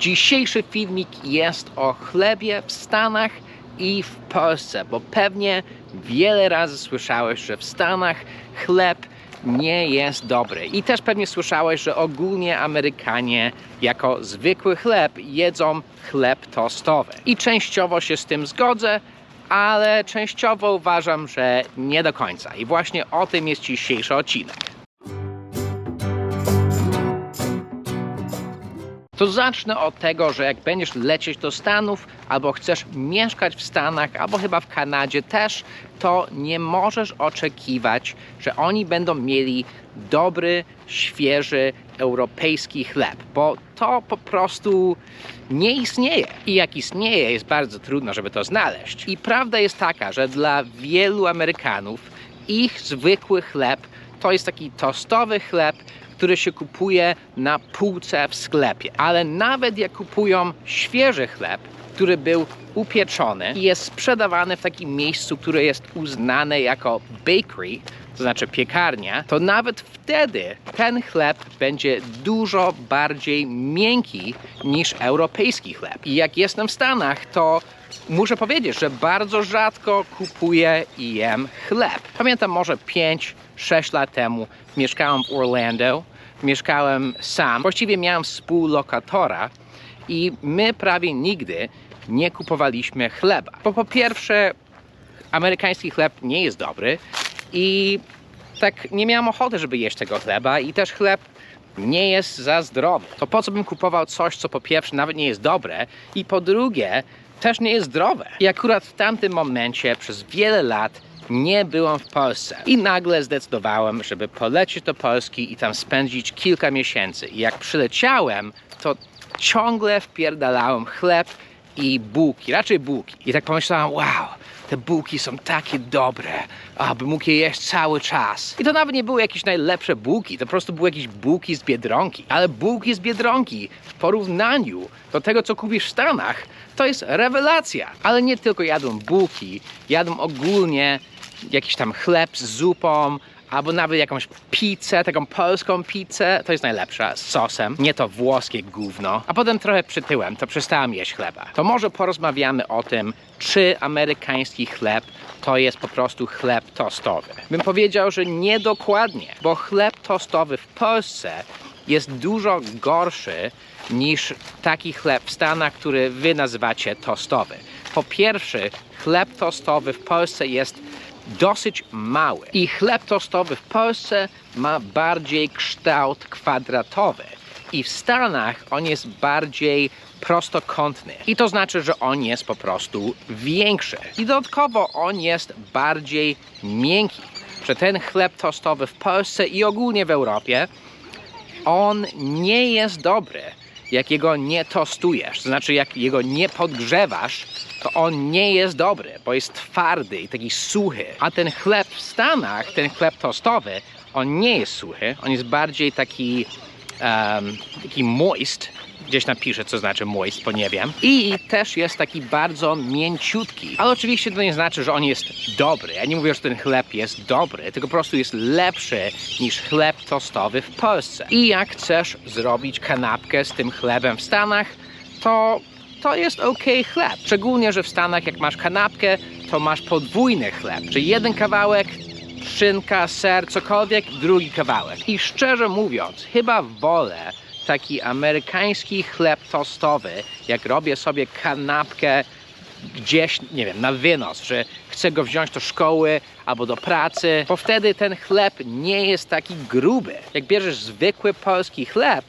Dzisiejszy filmik jest o chlebie w Stanach i w Polsce, bo pewnie wiele razy słyszałeś, że w Stanach chleb nie jest dobry. I też pewnie słyszałeś, że ogólnie Amerykanie jako zwykły chleb jedzą chleb tostowy. I częściowo się z tym zgodzę, ale częściowo uważam, że nie do końca. I właśnie o tym jest dzisiejszy odcinek. To zacznę od tego, że jak będziesz lecieć do Stanów, albo chcesz mieszkać w Stanach, albo chyba w Kanadzie też, to nie możesz oczekiwać, że oni będą mieli dobry, świeży, europejski chleb, bo to po prostu nie istnieje. I jak istnieje, jest bardzo trudno, żeby to znaleźć. I prawda jest taka, że dla wielu Amerykanów ich zwykły chleb to jest taki tostowy chleb, który się kupuje na półce w sklepie. Ale nawet jak kupują świeży chleb, który był upieczony i jest sprzedawany w takim miejscu, które jest uznane jako bakery, to znaczy piekarnia, to nawet wtedy ten chleb będzie dużo bardziej miękki niż europejski chleb. I jak jestem w Stanach, to muszę powiedzieć, że bardzo rzadko kupuję i jem chleb. Pamiętam może 5-6 lat temu mieszkałem w Orlando, mieszkałem sam. Właściwie miałem współlokatora i my prawie nigdy nie kupowaliśmy chleba. Bo po pierwsze, amerykański chleb nie jest dobry i tak nie miałem ochoty, żeby jeść tego chleba i też chleb nie jest za zdrowy. To po co bym kupował coś, co po pierwsze nawet nie jest dobre i po drugie też nie jest zdrowe. I akurat w tamtym momencie przez wiele lat nie byłem w Polsce i nagle zdecydowałem, żeby polecieć do Polski i tam spędzić kilka miesięcy. I jak przyleciałem, to ciągle wpierdalałem chleb i bułki, raczej bułki. I tak pomyślałem, wow, te bułki są takie dobre, aby mógł je jeść cały czas. I to nawet nie były jakieś najlepsze bułki, to po prostu były jakieś bułki z Biedronki. Ale bułki z Biedronki w porównaniu do tego, co kupisz w Stanach, to jest rewelacja. Ale nie tylko jadłem bułki, jadłem ogólnie jakiś tam chleb z zupą, albo nawet jakąś pizzę, taką polską pizzę, to jest najlepsza, z sosem, nie to włoskie gówno. A potem trochę przytyłem, to przestałem jeść chleba. To może porozmawiamy o tym, czy amerykański chleb to jest po prostu chleb tostowy. Bym powiedział, że niedokładnie, bo chleb tostowy w Polsce jest dużo gorszy niż taki chleb w Stanach, który wy nazywacie tostowy. Po pierwsze, chleb tostowy w Polsce jest dosyć mały. I chleb tostowy w Polsce ma bardziej kształt kwadratowy. I w Stanach on jest bardziej prostokątny. I to znaczy, że on jest po prostu większy. I dodatkowo on jest bardziej miękki. Że ten chleb tostowy w Polsce i ogólnie w Europie, on nie jest dobry, jak jego nie tostujesz. To znaczy, jak jego nie podgrzewasz, to on nie jest dobry, bo jest twardy i taki suchy. A ten chleb w Stanach, ten chleb tostowy, on nie jest suchy, on jest bardziej taki, um, taki moist. Gdzieś napiszę, co znaczy moist, bo nie wiem. I też jest taki bardzo mięciutki. Ale oczywiście to nie znaczy, że on jest dobry. Ja nie mówię, że ten chleb jest dobry, tylko po prostu jest lepszy niż chleb tostowy w Polsce. I jak chcesz zrobić kanapkę z tym chlebem w Stanach, to to jest ok chleb. Szczególnie, że w Stanach jak masz kanapkę, to masz podwójny chleb. Czyli jeden kawałek, szynka, ser, cokolwiek, drugi kawałek. I szczerze mówiąc, chyba wolę taki amerykański chleb tostowy, jak robię sobie kanapkę gdzieś, nie wiem, na wynos, że chcę go wziąć do szkoły albo do pracy, bo wtedy ten chleb nie jest taki gruby. Jak bierzesz zwykły polski chleb,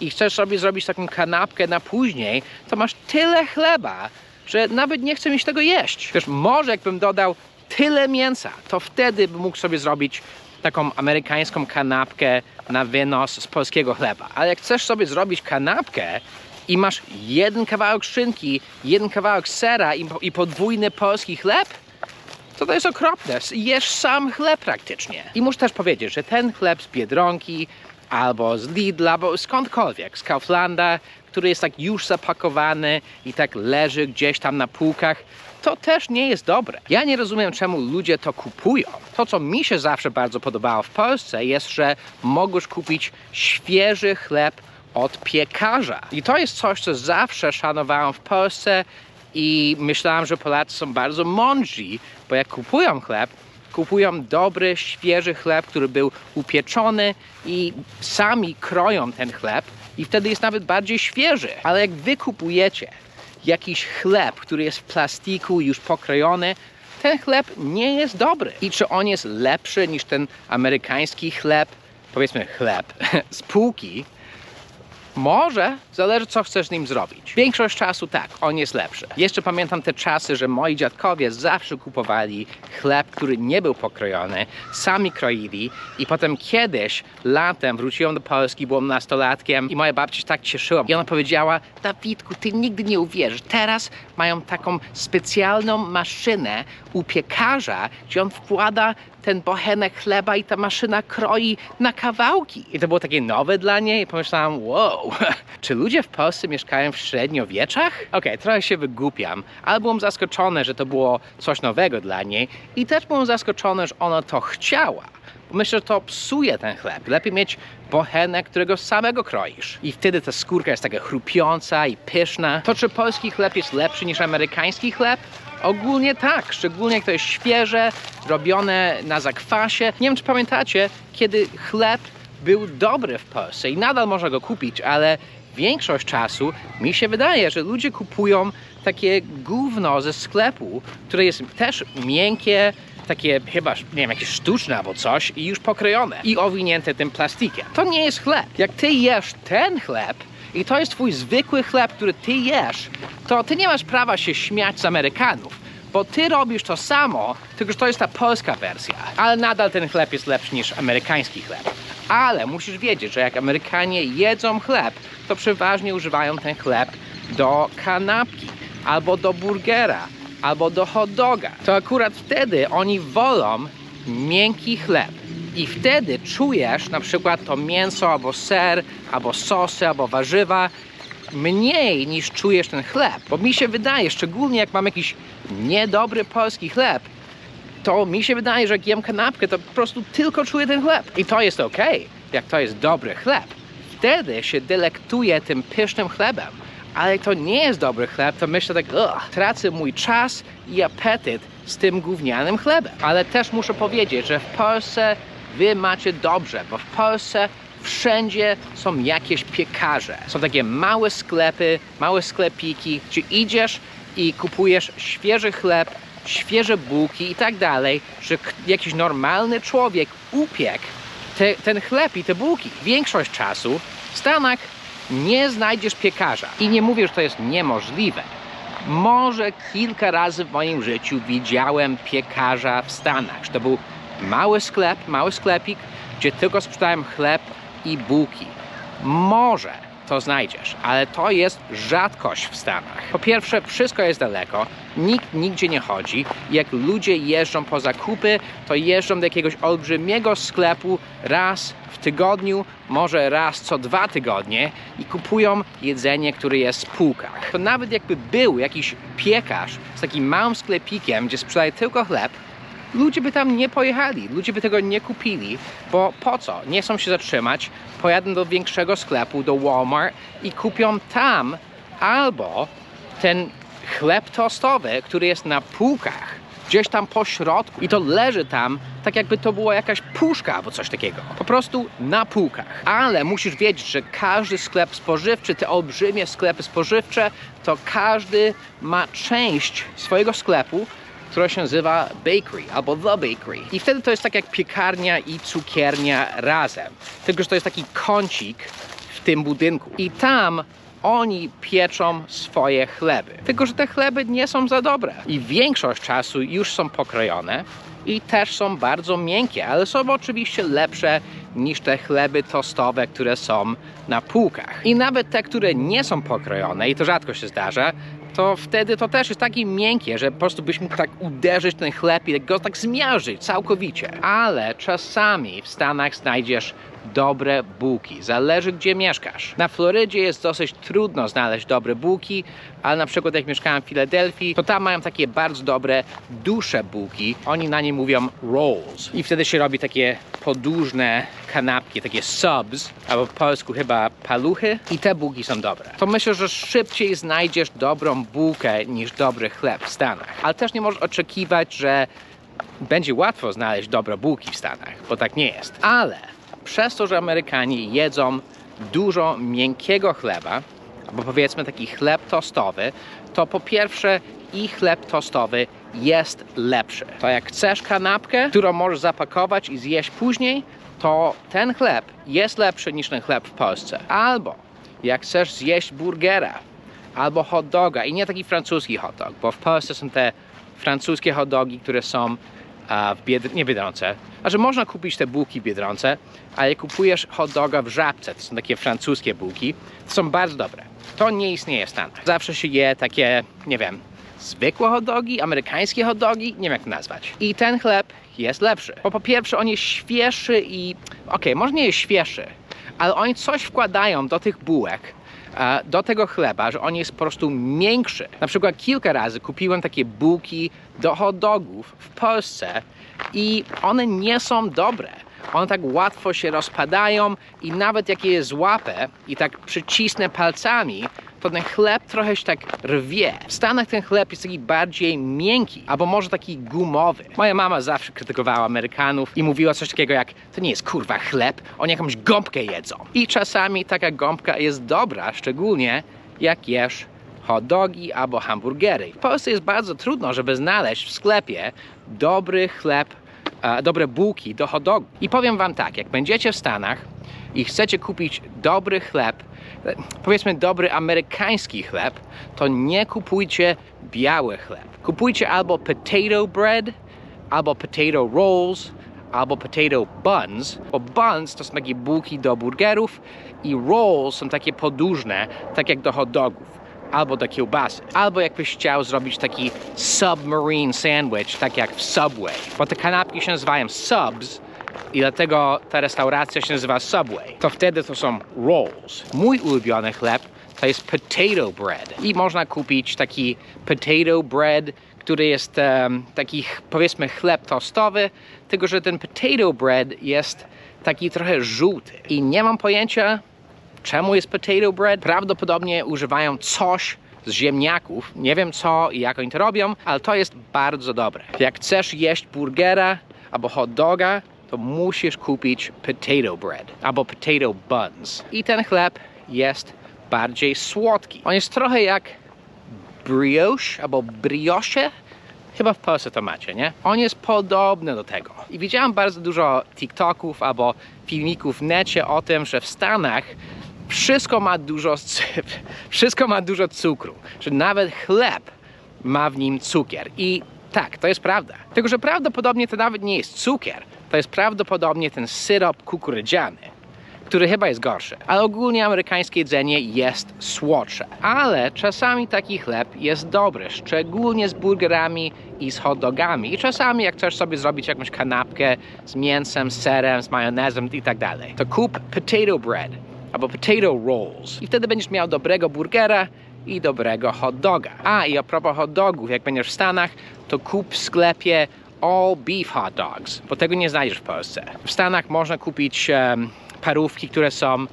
i chcesz sobie zrobić taką kanapkę na później, to masz tyle chleba, że nawet nie chcę mieć tego jeść. Wiesz, może jakbym dodał tyle mięsa, to wtedy bym mógł sobie zrobić taką amerykańską kanapkę na wynos z polskiego chleba. Ale jak chcesz sobie zrobić kanapkę i masz jeden kawałek szynki, jeden kawałek sera i, i podwójny polski chleb, to to jest okropne. Jesz sam chleb praktycznie. I muszę też powiedzieć, że ten chleb z Biedronki albo z Lidla, albo skądkolwiek, z Kauflanda, który jest tak już zapakowany i tak leży gdzieś tam na półkach, to też nie jest dobre. Ja nie rozumiem, czemu ludzie to kupują. To, co mi się zawsze bardzo podobało w Polsce, jest, że mogłeś kupić świeży chleb od piekarza. I to jest coś, co zawsze szanowałem w Polsce i myślałem, że Polacy są bardzo mądrzy, bo jak kupują chleb, kupują dobry, świeży chleb, który był upieczony i sami kroją ten chleb i wtedy jest nawet bardziej świeży. Ale jak wy kupujecie jakiś chleb, który jest w plastiku już pokrojony, ten chleb nie jest dobry. I czy on jest lepszy niż ten amerykański chleb, powiedzmy chleb z półki, może, zależy co chcesz nim zrobić. Większość czasu tak, on jest lepszy. Jeszcze pamiętam te czasy, że moi dziadkowie zawsze kupowali chleb, który nie był pokrojony, sami kroili i potem kiedyś latem wróciłem do Polski, byłem nastolatkiem i moja babcia się tak cieszyła i ona powiedziała, Dawidku, ty nigdy nie uwierzysz, teraz mają taką specjalną maszynę u piekarza, gdzie on wkłada ten bochenek chleba i ta maszyna kroi na kawałki. I to było takie nowe dla niej i pomyślałam, wow, czy ludzie w Polsce mieszkają w średniowieczach? Okej, trochę się wygłupiam, ale byłem zaskoczony, że to było coś nowego dla niej i też byłem zaskoczony, że ona to chciała. Myślę, że to psuje ten chleb. Lepiej mieć bochenek, którego samego kroisz. I wtedy ta skórka jest taka chrupiąca i pyszna. To czy polski chleb jest lepszy niż amerykański chleb? Ogólnie tak, szczególnie jak to jest świeże, robione na zakwasie. Nie wiem, czy pamiętacie, kiedy chleb był dobry w Polsce i nadal można go kupić, ale większość czasu mi się wydaje, że ludzie kupują takie gówno ze sklepu, które jest też miękkie, takie chyba, nie wiem, jakieś sztuczne albo coś i już pokrojone i owinięte tym plastikiem. To nie jest chleb. Jak ty jesz ten chleb i to jest twój zwykły chleb, który ty jesz, to ty nie masz prawa się śmiać z Amerykanów, bo ty robisz to samo, tylko że to jest ta polska wersja. Ale nadal ten chleb jest lepszy niż amerykański chleb. Ale musisz wiedzieć, że jak Amerykanie jedzą chleb, to przeważnie używają ten chleb do kanapki albo do burgera albo do hot doga. To akurat wtedy oni wolą miękki chleb. I wtedy czujesz na przykład to mięso, albo ser, albo sosy, albo warzywa mniej niż czujesz ten chleb. Bo mi się wydaje, szczególnie jak mam jakiś niedobry polski chleb, to mi się wydaje, że jak jem kanapkę, to po prostu tylko czuję ten chleb. I to jest ok, jak to jest dobry chleb. Wtedy się delektuję tym pysznym chlebem. Ale jak to nie jest dobry chleb, to myślę tak, ugh, tracę mój czas i apetyt z tym gównianym chlebem. Ale też muszę powiedzieć, że w Polsce wy macie dobrze, bo w Polsce wszędzie są jakieś piekarze. Są takie małe sklepy, małe sklepiki, gdzie idziesz i kupujesz świeży chleb, świeże bułki i tak dalej, że jakiś normalny człowiek upiekł te, ten chleb i te bułki. Większość czasu w Stanach nie znajdziesz piekarza. I nie mówię, że to jest niemożliwe. Może kilka razy w moim życiu widziałem piekarza w Stanach. To był mały sklep, mały sklepik, gdzie tylko sprzedałem chleb i bułki. Może to znajdziesz, ale to jest rzadkość w Stanach. Po pierwsze, wszystko jest daleko, nikt nigdzie nie chodzi. Jak ludzie jeżdżą po zakupy, to jeżdżą do jakiegoś olbrzymiego sklepu raz w tygodniu, może raz co dwa tygodnie i kupują jedzenie, które jest w półkach. To nawet jakby był jakiś piekarz z takim małym sklepikiem, gdzie sprzedaje tylko chleb, ludzie by tam nie pojechali, ludzie by tego nie kupili, bo po co? Nie chcą się zatrzymać, pojadą do większego sklepu, do Walmart i kupią tam albo ten chleb tostowy, który jest na półkach, gdzieś tam po środku i to leży tam, tak jakby to była jakaś puszka albo coś takiego. Po prostu na półkach. Ale musisz wiedzieć, że każdy sklep spożywczy, te olbrzymie sklepy spożywcze, to każdy ma część swojego sklepu, która się nazywa bakery albo the bakery. I wtedy to jest tak jak piekarnia i cukiernia razem. Tylko, że to jest taki kącik w tym budynku. I tam oni pieczą swoje chleby. Tylko, że te chleby nie są za dobre. I większość czasu już są pokrojone i też są bardzo miękkie, ale są oczywiście lepsze niż te chleby tostowe, które są na półkach. I nawet te, które nie są pokrojone, i to rzadko się zdarza, to wtedy to też jest takie miękkie, że po prostu byś mógł tak uderzyć ten chleb i go tak zmiażdżyć całkowicie. Ale czasami w Stanach znajdziesz dobre bułki. Zależy gdzie mieszkasz. Na Florydzie jest dosyć trudno znaleźć dobre bułki, ale na przykład jak mieszkałem w Filadelfii, to tam mają takie bardzo dobre, duże bułki. Oni na nie mówią rolls. I wtedy się robi takie podłużne kanapki, takie subs, albo po polsku chyba paluchy. I te bułki są dobre. To myślę, że szybciej znajdziesz dobrą bułkę niż dobry chleb w Stanach. Ale też nie możesz oczekiwać, że będzie łatwo znaleźć dobre bułki w Stanach, bo tak nie jest. Ale przez to, że Amerykanie jedzą dużo miękkiego chleba, albo powiedzmy taki chleb tostowy, to po pierwsze ich chleb tostowy jest lepszy. To jak chcesz kanapkę, którą możesz zapakować i zjeść później, to ten chleb jest lepszy niż ten chleb w Polsce. Albo jak chcesz zjeść burgera, albo hot doga i nie taki francuski hot dog, bo w Polsce są te francuskie hot dogi, które są w Biedr- nie Biedronce. Że można kupić te bułki w Biedronce, ale kupujesz hot doga w Żabce, to są takie francuskie bułki, to są bardzo dobre. To nie istnieje w Stanach. Zawsze się je takie, nie wiem, zwykłe hot dogi, amerykańskie hot dogi, nie wiem jak to nazwać. I ten chleb jest lepszy. Bo po pierwsze on jest świeższy i, okej, może nie jest świeższy, ale oni coś wkładają do tych bułek, do tego chleba, że on jest po prostu miększy. Na przykład kilka razy kupiłem takie bułki do hot dogów w Polsce i one nie są dobre. One tak łatwo się rozpadają i nawet jak je złapę i tak przycisnę palcami, to ten chleb trochę się tak rwie. W Stanach ten chleb jest taki bardziej miękki, albo może taki gumowy. Moja mama zawsze krytykowała Amerykanów i mówiła coś takiego jak to nie jest kurwa chleb, oni jakąś gąbkę jedzą. I czasami taka gąbka jest dobra, szczególnie jak jesz hot dogi albo hamburgery. W Polsce jest bardzo trudno, żeby znaleźć w sklepie dobry chleb, dobre bułki do hot dogu. I powiem wam tak, jak będziecie w Stanach i chcecie kupić dobry chleb, e, powiedzmy dobry amerykański chleb, to nie kupujcie biały chleb. Kupujcie albo potato bread, albo potato rolls, albo potato buns, bo buns to są takie bułki do burgerów i rolls są takie podłużne, tak jak do hot dogów albo do kiełbasy. Albo jakbyś chciał zrobić taki submarine sandwich, tak jak w Subway. Bo te kanapki się nazywają subs i dlatego ta restauracja się nazywa Subway. To wtedy to są rolls. Mój ulubiony chleb to jest potato bread. I można kupić taki potato bread, który jest um, taki powiedzmy chleb tostowy, tylko że ten potato bread jest taki trochę żółty. I nie mam pojęcia, Czemu jest potato bread? Prawdopodobnie używają coś z ziemniaków. Nie wiem co i jak oni to robią, ale to jest bardzo dobre. Jak chcesz jeść burgera albo hot doga, to musisz kupić potato bread albo potato buns. I ten chleb jest bardziej słodki. On jest trochę jak brioche albo brioche. Chyba w Polsce to macie, nie? On jest podobny do tego. I widziałem bardzo dużo TikToków albo filmików w necie o tym, że w Stanach wszystko ma dużo, wszystko ma dużo cukru, że nawet chleb ma w nim cukier. I tak, to jest prawda. Tylko, że prawdopodobnie to nawet nie jest cukier, to jest prawdopodobnie ten syrop kukurydziany, który chyba jest gorszy. Ale ogólnie amerykańskie jedzenie jest słodsze. Ale czasami taki chleb jest dobry, szczególnie z burgerami i z hot dogami. I czasami jak chcesz sobie zrobić jakąś kanapkę z mięsem, serem, z majonezem i tak dalej, to kup potato bread albo potato rolls. I wtedy będziesz miał dobrego burgera i dobrego hot doga. A i a propos hot dogów, jak będziesz w Stanach, to kup w sklepie all beef hot dogs, bo tego nie znajdziesz w Polsce. W Stanach można kupić um, parówki, które są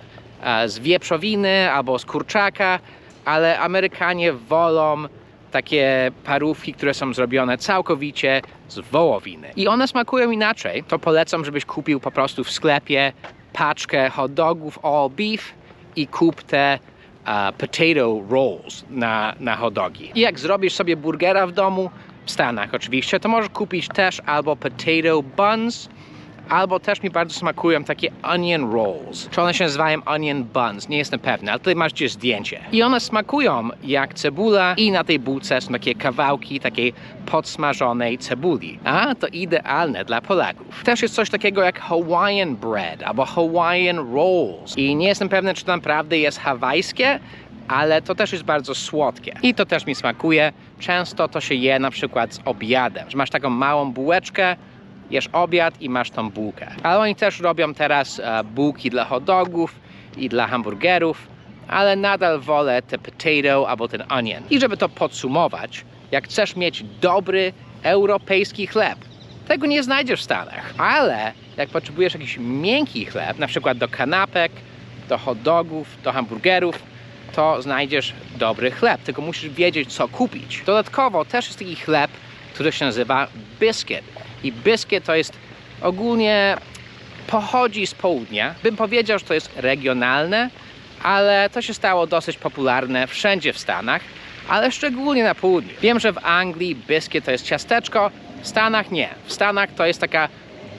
e, z wieprzowiny albo z kurczaka, ale Amerykanie wolą takie parówki, które są zrobione całkowicie z wołowiny. I one smakują inaczej. To polecam, żebyś kupił po prostu w sklepie paczkę hot dogów all beef i kup te uh, potato rolls na, na hot dogi. I jak zrobisz sobie burgera w domu, w Stanach oczywiście, to możesz kupić też albo potato buns, albo też mi bardzo smakują takie onion rolls. Czy one się nazywają onion buns? Nie jestem pewny, ale tutaj masz gdzieś zdjęcie. I one smakują jak cebula i na tej bułce są takie kawałki takiej podsmażonej cebuli. A, to idealne dla Polaków. Też jest coś takiego jak Hawaiian bread albo Hawaiian rolls. I nie jestem pewny, czy to naprawdę jest hawajskie, ale to też jest bardzo słodkie. I to też mi smakuje. Często to się je na przykład z obiadem, że masz taką małą bułeczkę jesz obiad i masz tą bułkę. Ale oni też robią teraz e, bułki dla hot dogów i dla hamburgerów, ale nadal wolę te potato albo ten onion. I żeby to podsumować, jak chcesz mieć dobry europejski chleb, tego nie znajdziesz w Stanach. Ale jak potrzebujesz jakiś miękki chleb, na przykład do kanapek, do hot dogów, do hamburgerów, to znajdziesz dobry chleb. Tylko musisz wiedzieć, co kupić. Dodatkowo też jest taki chleb, który się nazywa biscuit. I biscuit to jest ogólnie pochodzi z południa. Bym powiedział, że to jest regionalne, ale to się stało dosyć popularne wszędzie w Stanach, ale szczególnie na południu. Wiem, że w Anglii biscuit to jest ciasteczko, w Stanach nie. W Stanach to jest taka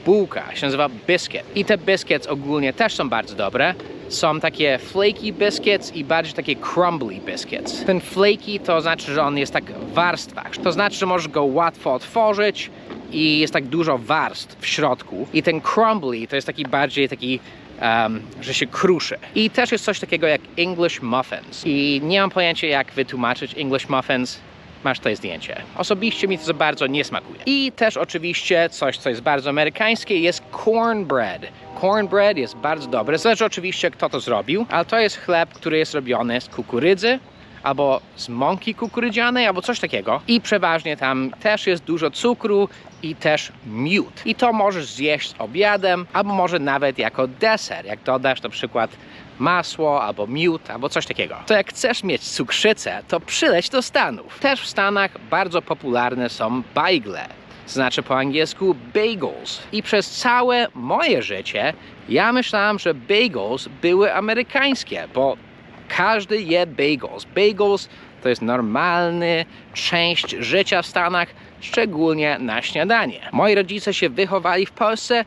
bułka, się nazywa biscuit. I te biscuits ogólnie też są bardzo dobre. Są takie flaky biscuits i bardziej takie crumbly biscuits. Ten flaky to znaczy, że on jest tak w warstwach. To znaczy, że możesz go łatwo otworzyć i jest tak dużo warstw w środku. I ten crumbly to jest taki bardziej taki um, że się kruszy. I też jest coś takiego jak English muffins. I nie mam pojęcia, jak wytłumaczyć English muffins. Masz tutaj zdjęcie. Osobiście mi to za bardzo nie smakuje. I też oczywiście coś, co jest bardzo amerykańskie, jest cornbread. Cornbread jest bardzo dobry. Zależy oczywiście, kto to zrobił, ale to jest chleb, który jest robiony z kukurydzy, albo z mąki kukurydzianej, albo coś takiego. I przeważnie tam też jest dużo cukru i też miód. I to możesz zjeść z obiadem, albo może nawet jako deser, jak dodasz na przykład masło, albo miód, albo coś takiego. To jak chcesz mieć cukrzycę, to przyleć do Stanów. Też w Stanach bardzo popularne są bajgle. Znaczy po angielsku bagels. I przez całe moje życie ja myślałem, że bagels były amerykańskie, bo każdy je bagels. Bagels to jest normalny część życia w Stanach, szczególnie na śniadanie. Moi rodzice się wychowali w Polsce,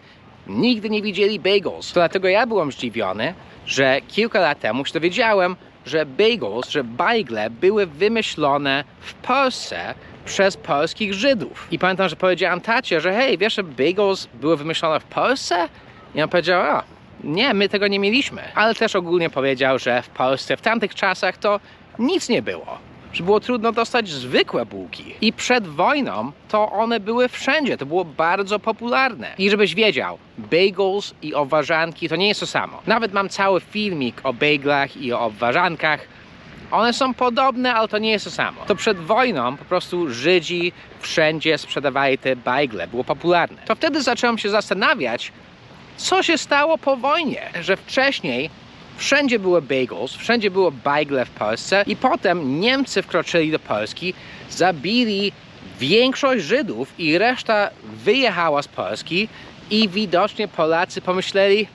nigdy nie widzieli bagels. To dlatego ja byłem zdziwiony, że kilka lat temu się dowiedziałem, że bagels, że bajgle były wymyślone w Polsce przez polskich Żydów. I pamiętam, że powiedziałem tacie, że hej, wiesz, że bagels były wymyślone w Polsce? I on powiedział, a, nie, my tego nie mieliśmy. Ale też ogólnie powiedział, że w Polsce w tamtych czasach to nic nie było. Że było trudno dostać zwykłe bułki. I przed wojną to one były wszędzie. To było bardzo popularne. I żebyś wiedział, bagels i obwarzanki to nie jest to samo. Nawet mam cały filmik o baglach i o obwarzankach. One są podobne, ale to nie jest to samo. To przed wojną po prostu Żydzi wszędzie sprzedawali te bajgle. Było popularne. To wtedy zacząłem się zastanawiać, co się stało po wojnie, że wcześniej wszędzie były bagels, wszędzie było bajgle w Polsce i potem Niemcy wkroczyli do Polski, zabili większość Żydów i reszta wyjechała z Polski i widocznie Polacy pomyśleli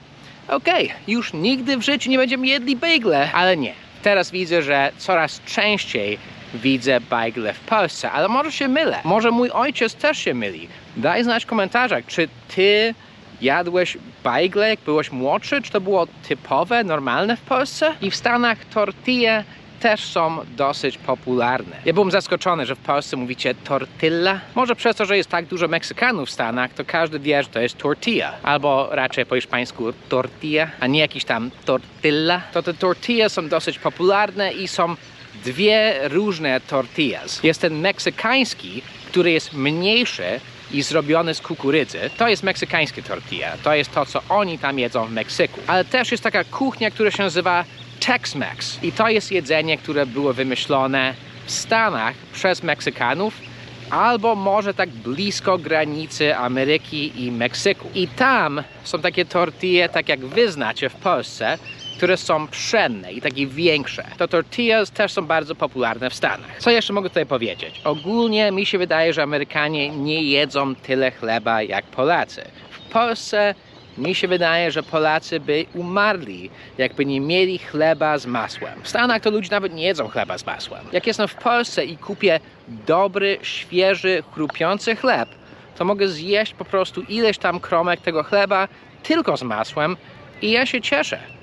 okej, już nigdy w życiu nie będziemy jedli bajgle, ale nie. Teraz widzę, że coraz częściej widzę bajgle w Polsce, ale może się mylę. Może mój ojciec też się myli. Daj znać w komentarzach, czy ty jadłeś bajgle, jak byłeś młodszy? Czy to było typowe, normalne w Polsce? I w Stanach tortille też są dosyć popularne. Ja byłem zaskoczony, że w Polsce mówicie tortilla. Może przez to, że jest tak dużo Meksykanów w Stanach, to każdy wie, że to jest tortilla. Albo raczej po hiszpańsku tortilla, a nie jakiś tam tortilla. To te tortille są dosyć popularne i są dwie różne tortillas. Jest ten meksykański, który jest mniejszy i zrobiony z kukurydzy. To jest meksykańskie tortilla. To jest to, co oni tam jedzą w Meksyku. Ale też jest taka kuchnia, która się nazywa Tex-Mex. I to jest jedzenie, które było wymyślone w Stanach przez Meksykanów albo może tak blisko granicy Ameryki i Meksyku. I tam są takie tortille, tak jak wy znacie w Polsce, które są pszenne i takie większe. To tortillas też są bardzo popularne w Stanach. Co jeszcze mogę tutaj powiedzieć? Ogólnie mi się wydaje, że Amerykanie nie jedzą tyle chleba jak Polacy. W Polsce mi się wydaje, że Polacy by umarli, jakby nie mieli chleba z masłem. W Stanach to ludzie nawet nie jedzą chleba z masłem. Jak jestem w Polsce i kupię dobry, świeży, chrupiący chleb, to mogę zjeść po prostu ileś tam kromek tego chleba tylko z masłem i ja się cieszę.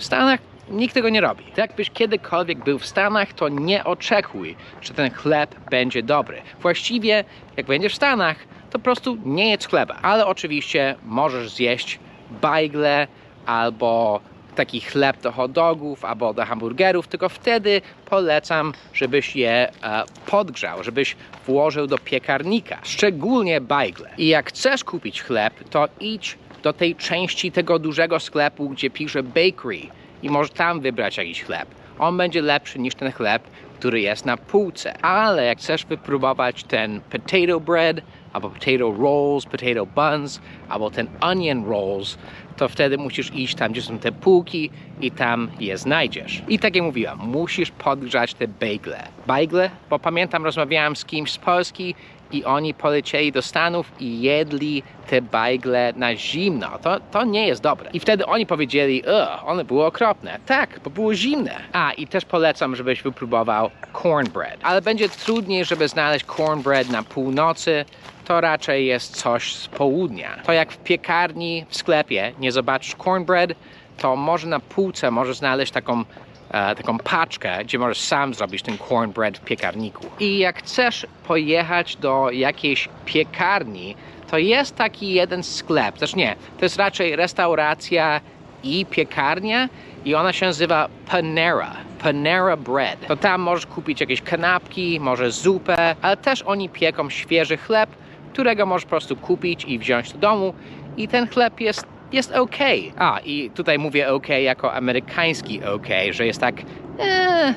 W Stanach nikt tego nie robi. Jakbyś kiedykolwiek był w Stanach, to nie oczekuj, że ten chleb będzie dobry. Właściwie, jak będziesz w Stanach, to po prostu nie jedz chleba. Ale oczywiście możesz zjeść bajgle albo taki chleb do hot dogów albo do hamburgerów, tylko wtedy polecam, żebyś je e, podgrzał, żebyś włożył do piekarnika, szczególnie bajgle. I jak chcesz kupić chleb, to idź do tej części tego dużego sklepu, gdzie pisze bakery i możesz tam wybrać jakiś chleb. On będzie lepszy niż ten chleb, który jest na półce. Ale jak chcesz wypróbować ten potato bread, albo potato rolls, potato buns, albo ten onion rolls, to wtedy musisz iść tam, gdzie są te półki i tam je znajdziesz. I tak jak mówiłam, musisz podgrzać te bagle. Bagle? Bo pamiętam, rozmawiałem z kimś z Polski i oni polecieli do Stanów i jedli te bagle na zimno. To, to nie jest dobre. I wtedy oni powiedzieli, ugh, one były okropne. Tak, bo było zimne. A, i też polecam, żebyś wypróbował cornbread. Ale będzie trudniej, żeby znaleźć cornbread na północy. To raczej jest coś z południa. To jak w piekarni, w sklepie nie zobaczysz cornbread, to może na półce możesz znaleźć taką e, taką paczkę, gdzie możesz sam zrobić ten cornbread w piekarniku. I jak chcesz pojechać do jakiejś piekarni, to jest taki jeden sklep, też nie, to jest raczej restauracja i piekarnia i ona się nazywa Panera. Panera Bread. To tam możesz kupić jakieś kanapki, może zupę, ale też oni pieką świeży chleb, którego możesz po prostu kupić i wziąć do domu i ten chleb jest jest ok. A, i tutaj mówię ok jako amerykański ok, że jest tak. E,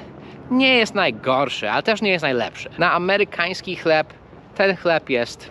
nie jest najgorszy, ale też nie jest najlepszy. Na amerykański chleb ten chleb jest.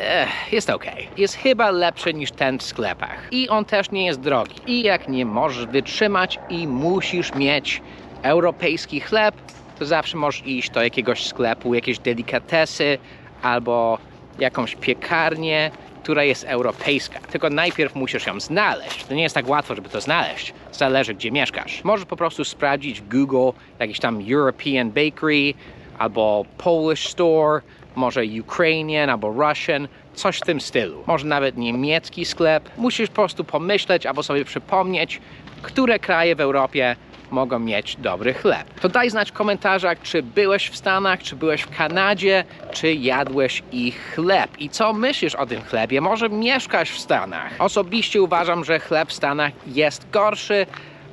E, jest ok. Jest chyba lepszy niż ten w sklepach. I on też nie jest drogi. I jak nie możesz wytrzymać i musisz mieć europejski chleb, to zawsze możesz iść do jakiegoś sklepu, jakieś delikatesy albo jakąś piekarnię, która jest europejska. Tylko najpierw musisz ją znaleźć. To nie jest tak łatwo, żeby to znaleźć. Zależy, gdzie mieszkasz. Możesz po prostu sprawdzić Google jakiś tam European Bakery albo Polish Store, może Ukrainian albo Russian, coś w tym stylu. Może nawet niemiecki sklep. Musisz po prostu pomyśleć albo sobie przypomnieć, które kraje w Europie mogą mieć dobry chleb. To daj znać w komentarzach, czy byłeś w Stanach, czy byłeś w Kanadzie, czy jadłeś ich chleb. I co myślisz o tym chlebie? Może mieszkasz w Stanach? Osobiście uważam, że chleb w Stanach jest gorszy,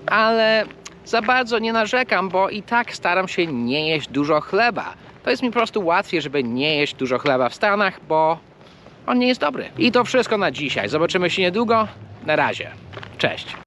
ale za bardzo nie narzekam, bo i tak staram się nie jeść dużo chleba. To jest mi po prostu łatwiej, żeby nie jeść dużo chleba w Stanach, bo on nie jest dobry. I to wszystko na dzisiaj. Zobaczymy się niedługo. Na razie. Cześć.